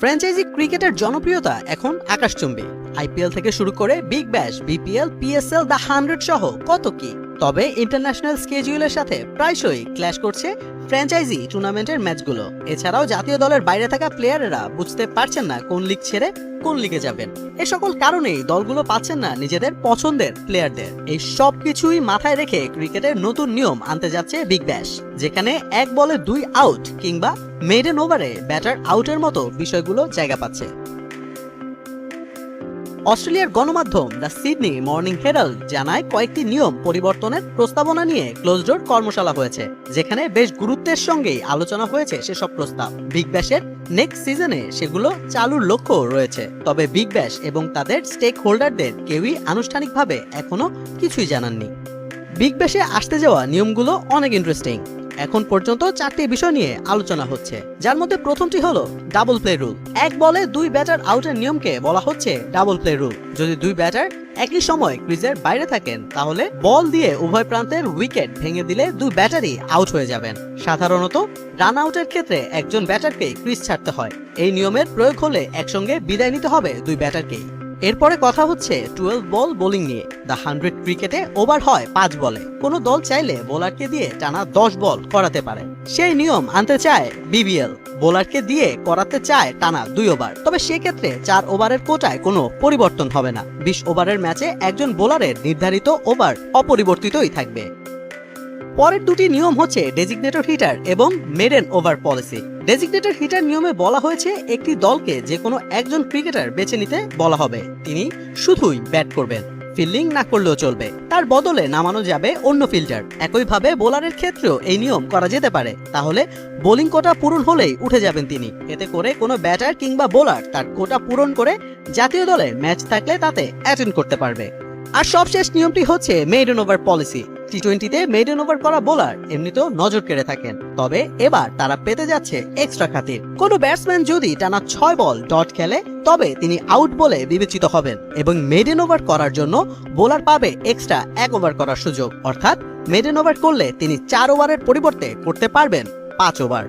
Franchise ক্রিকেটের জনপ্রিয়তা এখন আকাশচুম্বী। আইপিএল থেকে শুরু করে big bash BPL PSL the hundred সহ কত কি? তবে ইন্টারন্যাশনাল স্কেজিউলের সাথে প্রায়শই ক্ল্যাশ করছে ফ্র্যাঞ্চাইজি টুর্নামেন্টের ম্যাচগুলো এছাড়াও জাতীয় দলের বাইরে থাকা প্লেয়ারেরা বুঝতে পারছেন না কোন লিগ ছেড়ে কোন লিগে যাবেন। এ সকল কারণেই দলগুলো পাচ্ছেন না নিজেদের পছন্দের প্লেয়ারদের এই সব কিছুই মাথায় রেখে ক্রিকেটের নতুন নিয়ম আনতে যাচ্ছে বিগ ব্যাশ যেখানে এক বলে দুই আউট কিংবা মেডেন ওভারে ব্যাটার আউটের মতো বিষয়গুলো জায়গা পাচ্ছে। অস্ট্রেলিয়ার গণমাধ্যম দ্য সিডনি মর্নিং হেরাল্ড জানায় কয়েকটি নিয়ম পরিবর্তনের প্রস্তাবনা নিয়ে ক্লোজ ডোর কর্মশালা হয়েছে, যেখানে বেশ গুরুত্বের সঙ্গেই আলোচনা হয়েছে সেসব প্রস্তাব। বিগ ব্যাশের নেক্সট সিজনে সেগুলো চালুর লক্ষ্য রয়েছে, তবে বিগ ব্যাশ এবং তাদের স্টেক হোল্ডারদের কেউই আনুষ্ঠানিকভাবে এখনও কিছুই জানাননি। বিগ ব্যাশে আসতে যাওয়া নিয়মগুলো অনেক ইন্টারেস্টিং এখন পর্যন্ত চারটি বিষয় নিয়ে আলোচনা হচ্ছে। যার মধ্যে প্রথমটি হলো ডাবল প্লে রুল এক বলে দুই ব্যাটার আউটের নিয়মকে বলা হচ্ছে ডাবল প্লে রুল যদি দুই ব্যাটার একই সময় ক্রিজের বাইরে থাকেন, তাহলে বল দিয়ে উভয় প্রান্তের উইকেট ভেঙে দিলে দুই ব্যাটারই আউট হয়ে যাবেন। সাধারণত রান আউটের ক্ষেত্রে একজন ব্যাটারকে ক্রিজ ছাড়তে হয়। এই নিয়মের প্রয়োগ হলে একসঙ্গে বিদায় নিতে হবে দুই ব্যাটারকেই এরপরে কথা হচ্ছে টুয়েলভ বল বোলিং নিয়ে। দ্য হান্ড্রেড ক্রিকেটে ওভার হয় পাঁচ বলে। কোনো দল চাইলে বোলারকে দিয়ে টানা দশ বল করাতে পারে। সেই নিয়ম আনতে চায় বিবিএল বোলারকে দিয়ে করাতে চায় টানা দুই ওভার তবে সেক্ষেত্রে চার ওভারের কোটায় কোনো পরিবর্তন হবে না। বিশ ওভারের ম্যাচে একজন বোলারের নির্ধারিত ওভার অপরিবর্তিতই থাকবে। পরের দুটি নিয়ম হচ্ছে ডেজিগনেটর হিটার এবং maiden over policy designated hitter নিয়মে বলা হয়েছে, একটি দলকে যে কোনো একজন ক্রিকেটার বেছে নিতে বলা হবে। তিনি শুধুই ব্যাট করবেন ফিল্ডিং না করলেও চলবে। তার বদলে নামানো যাবে অন্য ফিল্ডার একইভাবে বোলারের ক্ষেত্রেও এই নিয়ম করা যেতে পারে। তাহলে বোলিং কোটা পূরণ হলেই উঠে যাবেন তিনি। এতে করে কোনো ব্যাটার কিংবা বোলার তার কোটা পূরণ করে জাতীয় দলে ম্যাচ থাকলে তাতে অ্যাটেন্ড করতে পারবে। আর সবশেষ নিয়মটি হচ্ছে মেডেন ওভার পলিসি টি টোয়েন্টিতে মেডেন ওভার করা বোলার এমনিতেও নজর কেড়ে থাকেন। তবে এবার তারা পেতে যাচ্ছে এক্সট্রা খাতির। কোনো ব্যাটসম্যান যদি টানা ছয় বল ডট খেলে, তবে তিনি আউট বলে বিবেচিত হবেন এবং মেডেন ওভার করার জন্য বোলার পাবে এক্সট্রা এক ওভার করার সুযোগ। অর্থাৎ মেডেন ওভার করলে তিনি চার ওভারের পরিবর্তে করতে পারবেন পাঁচ ওভার